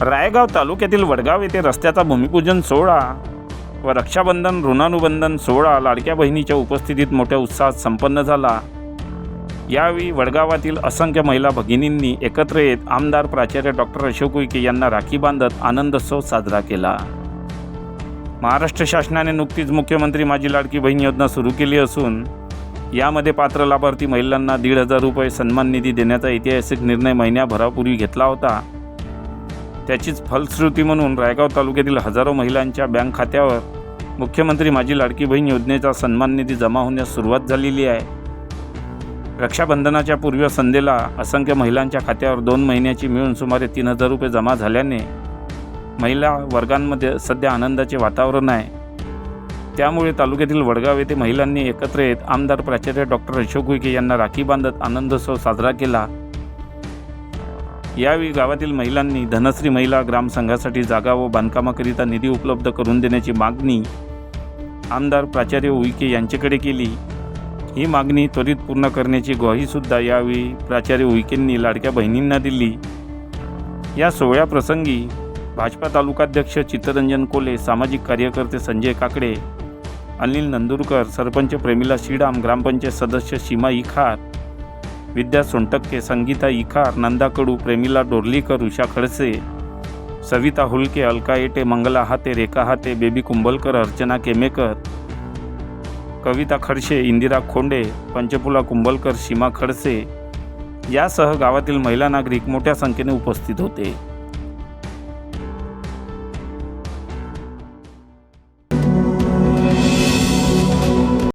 रायगाव तालुक्यातील वडगाव येथे रस्त्याचा भूमिपूजन सोहळा व रक्षाबंधन ऋणानुबंधन सोहळा लाडक्या बहिणीच्या उपस्थितीत मोठ्या उत्साहात संपन्न झाला. यावेळी वडगावातील असंख्य महिला भगिनींनी एकत्र येत आमदार प्राचार्य डॉक्टर अशोक उईके यांना राखी बांधत आनंदोत्सव साजरा केला. महाराष्ट्र शासनाने नुकतीच मुख्यमंत्री माझी लाडकी बहीण योजना सुरू केली असून यामध्ये पात्र लाभार्थी महिलांना दीड हजार रुपये सन्मान निधी देण्याचा ऐतिहासिक निर्णय महिन्याभरापूर्वी घेतला होता. त्याचीच फलश्रुती म्हणून रायगाव तालुक्यातील हजारो महिलांच्या बँक खात्यावर मुख्यमंत्री माझी लाडकी बहीण योजनेचा सन्मान निधी जमा होण्यास सुरुवात झालेली आहे. रक्षाबंधनाच्या पूर्व संध्येला असंख्य महिलांच्या खात्यावर दोन महिन्याची मिळून सुमारे तीन हजार रुपये जमा झाल्याने महिला वर्गांमध्ये सध्या आनंदाचे वातावरण आहे. त्यामुळे तालुक्यातील वडगाव येथे महिलांनी एकत्र येत आमदार प्राचार्य डॉक्टर अशोक विखे यांना राखी बांधत आनंदोत्सव साजरा केला. यावेळी गावातील महिलांनी धनश्री महिला ग्रामसंघासाठी जागा व बांधकामाकरिता निधी उपलब्ध करून देण्याची मागणी आमदार प्राचार्य उईके यांच्याकडे केली. ही मागणी त्वरित पूर्ण करण्याची ग्वाहीसुद्धा यावेळी प्राचार्य उईकेंनी लाडक्या बहिणींना दिली. या सोहळ्याप्रसंगी भाजपा तालुकाध्यक्ष चित्तरंजन कोले सामाजिक कार्यकर्ते संजय काकडे अनिल नंदुरकर सरपंच प्रेमिला श्रीराम ग्रामपंचायत सदस्य सीमा इखार विद्या सोनटक्के संगीता इखार नंदा कडू प्रेमिला डोरलीकर उषा खडसे सविता हुलके अलका येटे मंगला हाते रेखा हाते बेबी कुंभलकर अर्चना केमेकर कविता खडसे इंदिरा खोंडे पंचपुला कुंभलकर सीमा खडसे यासह गावातील महिला नागरिक मोठ्या संख्येने उपस्थित होते.